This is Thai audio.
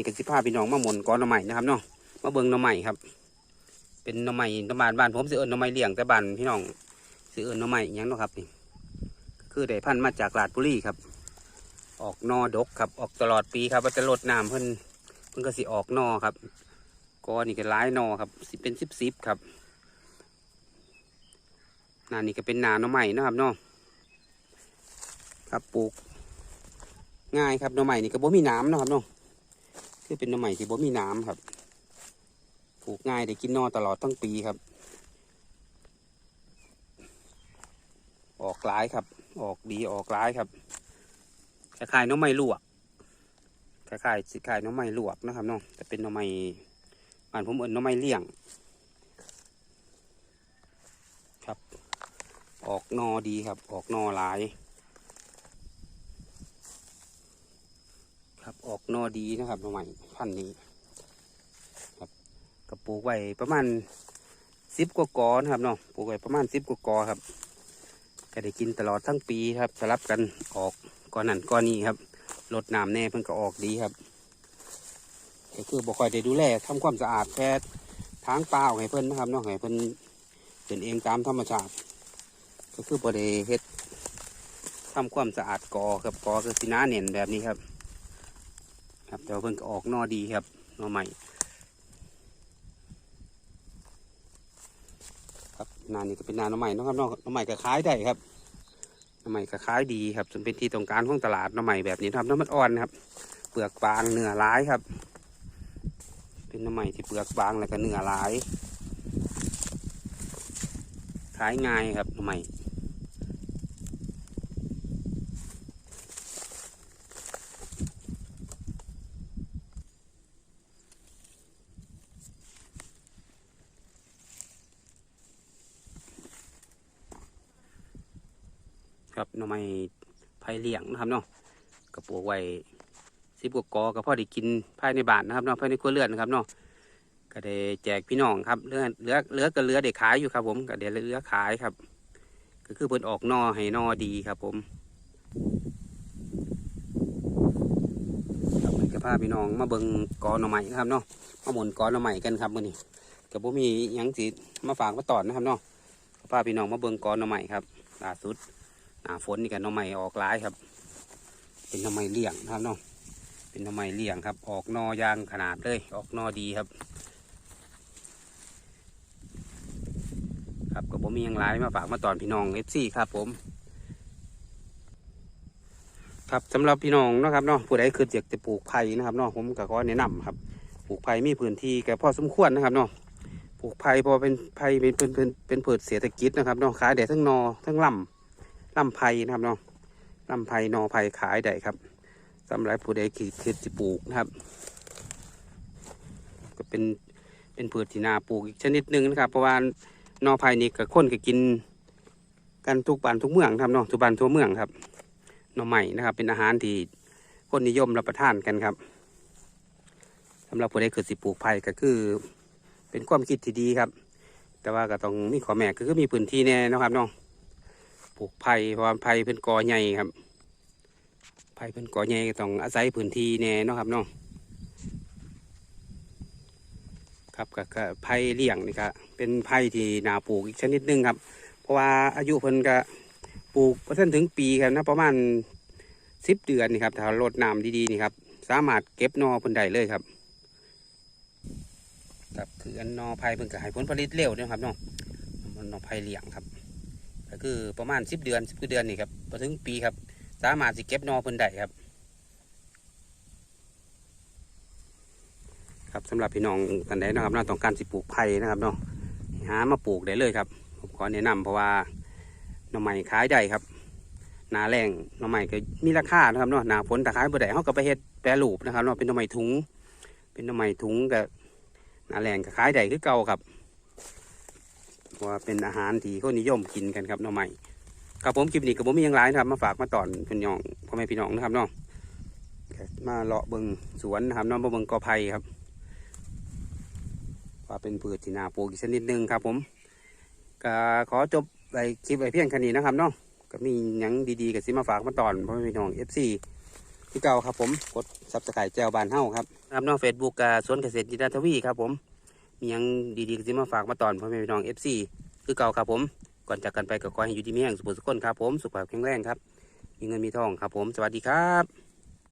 นี่ก็สิพาพี่น้องมาหมุนก้อนหน่อไม้นะครับเนาะมาเบิงหน่อไม้ครับ เป็นหน่อไม้ตำบานบ้านผมสิเอิ้นหน่อไม้เลี้ยงแต่บ้านพี่น้องสิเอิ้นหน่อไม้ยังเนาะครับนี่คือได้พันธุ์มาจากลาดบุรีครับ ออกนอดกครับ ออกตลอดปีครับว่าจะลดน้ำเพิ่นเพิ่นก็สิออกนอครับก้อนนี่ก็หลายนอครับเป็นสิบสิบครับนานี่ก็เป็นนาหน่อไม้นะครับเนาะครับปลูกง่ายครับหน่อไม้นี่ก็บ่มีน้ำนะครับเนาะ คือเป็นหน่อไม้ที่บ่มีน้ำครับ ปลูกง่ายได้กินนอตลอดทั้งปีครับ ออกหลายครับ ออกดีออกหลายครับคล้ายๆหน่อไม้ลวกคล้ายๆสิคล้ายหน่อไม้ลวกนะครับเนาะแต่เป็นหน่อไม้บ้านผมเอิ้นหน่อไม้เลี้ยง ครับ ออกนอดีครับ ออกนอหลาย ครับ ออกนอดีนะครับหน่อไม้พันนี้ ครับกระปลูกไว้ประมาณสิบกว่ากอนะครับเนาะปลูกไว้ประมาณสิบกว่ากอครับก็ได้กินตลอดทั้งปีครับสลับกันออกก้อนนั่นก้อนนี้ครับลดน้ำแน่เพิ่นก็ออกดีครับก็คือบ่คอยได้ดูแลทำความสะอาดแค่ทางเปล่าให้เพิ่นนะครับเนาะให้เพิ่นเป็นเองตามธรรมชาติ ก็คือบ่ได้เฮ็ดทำความสะอาดกอครับกอคือสิน้าเน่นแบบนี้ครับ ครับแต่ว่าเพิ่นก็ออกนอดีครับนอใหม่ ครับนานี่ก็เป็นนาหน่อใหม่นะครับนาะหน่อใหม่ก็ขายได้ครับหน่อใหม่ก็ขายดีครับจนเป็นที่ต้องการของตลาดหน่อใหม่แบบนี้ครับน้ำมันอ่อนครับ เปลือกบางเนื้อร้ายครับ เป็นหน่อใหม่ที่เปลือกบางแล้วก็เนื้อร้ายขายง่ายครับหน่อใหม่ ครับหน่อไม้ไผ่เลี้ยงนะครับเนาะกระปลูกไว้สิบกว่ากอก็พอได้กินภายในบ้านนะครับเนาะภายในครัวเรือนนะครับเนาะก็ได้แจกพี่น้องครับเลือเลือเลือก็เลือได้ขายอยู่ครับ ผมก็ได้เลือขายครับ ก็คือเพิ่นออกนอให้นอดีครับ ผมครับมันก็พาพี่น้องมาเบิ่งกอหน่อไม้ครับเนาะมาหมุนกอหน่อไม้กันครับมื้อนี้ก็บ่มีหยังสิมาฝากมาตอนนะครับเนาะพาพี่น้องมาเบิ่งกอหน่อไม้ครับล่าสุด หน้าฝนนี่กันน้องใหม่ออกร้ายครับ เป็นน้องใหม่เลี้ยงนะครับเนาะเป็นน้องใหม่เลี้ยงครับ ออกนอยางขนาดเลย ออกนอดีครับ ครับก็ผมมีหยังไรมาฝากมาตอนพี่น้องเอฟซีครับผม ครับสำหรับพี่น้องนะครับเนาะผู้ใดคืออยากจะปลูกไผ่นะครับเนาะผมก็ขอแนะนำครับปลูกไผ่มีพื้นที่แก่พอสมควรนะครับเนาะปลูกไผ่พอเป็นไผ่เป็นเป็นเป็นเป็นพืชเศรษฐกิจนะครับเนาะขายได้ทั้งนอทั้งลำ ลำไผ่นะครับเนาะลำไผ่นอไผ่ขายได้ครับสำหรับผู้ใดคิดคิดจะปลูกนะครับ ก็เป็นเป็นพืชที่นาปลูกอีกชนิดหนึ่งนะครับเพราะว่านอไผ่นี่กับคนก็กิน กันทุกบ้านทุกเมืองครับเนาะทุกบ้านทั่วเมืองครับหน่อใหม่นะครับ เป็นอาหารที่คนนิยมรับประทานกันครับสำหรับผู้ใดเกิดสิปลูกไผ่ก็คือ เป็นความคิดที่ดีครับ แต่ว่าก็ต้องมีขอแม้ก็คือมีพื้นที่แน่นะครับเนาะป ลูกไผ่เพราะว่าไผ่เป็นกอใหญ่ครับไผ่เป็นกอใหญ่ก็ต้องอาศัยพื้นที่แน่เนาะครับเนาะครับก็ก็ไผ่เลี้ยงนี่ก็เป็นไผ่ที่นาปลูกอีกชนิดหนึงครับ เพราะว่าอายุเพิ่นก็ปลูกพอท่านถึงปีครับนะประมาณสิบเดือนนี่ครับถ้ารดน้ำดีๆนี่ครับสามารถเก็บนอเพิ่นได้เลยครับครับคืออันนอไผ่เพิ่นก็ให้ผลผลิตเร็วนะครับเนาะมันนอไผ่เลี้ยงครับ ก็คือประมาณสิบเดือนสิบเดือนนี่ครับพอถึงปีครับ สามารถสิเก็บนอเพิ่นได้ครับ ครับสำหรับพี่น้องท่านใดนะครับเราต้องการสิปลูกไผ่นะครับเนาะหามาปลูกได้เลยครับ ผมขอแนะนำเพราะว่าหน่อไม้ขายได้ครับนาแรงหน่อไม้ก็มีราคานะครับเนาะนาฝนแต่ขายบ่ได้เขาก็ไปเฮ็ดแปรรูปนะครับเนาะเป็นหน่อไม้ถุง เป็นหน่อไม้ถุงกับนาแรงก็ขายได้คือเก่าครับ ว่าเป็นอาหารที่คนนิยมกินกันครับน่อไม้ครับผมคลิปนี้กับผมมีหยังไรนะครับ มาฝากมาตอนพี่น้องพ่อแม่พี่น้องนะครับเนาะมาเลาะเบิงสวนนะครับน้องมาเบิงกอไผ่ครับว่าเป็นพืชที่นาปลูกอีกชนิดหนึ่งครับผมก็ขอจบไปคลิปไว้เพียงแค่นี้นะครับเนาะก็มีหยังดีๆกับซิมาฝากมาตอนพ่อแม่พี่น้องเอฟซีที่เก่าครับผมกดซับสไครต์แจวบานเฮ้าครับครับน้องเฟซบุ๊กสวนเกษตรจินดาทวีครับผม มียังดีๆก็สิมาฝากมาตอนพ่อแม่พี่น้องเอฟซีคือเก่าครับผม ก่อนจากกันไปก็ขอให้อยู่ดีมีแห่งสุขสุขคนครับผม สุขภาพแข็งแรงครับมีเงินมีทองครับผม สวัสดีครับ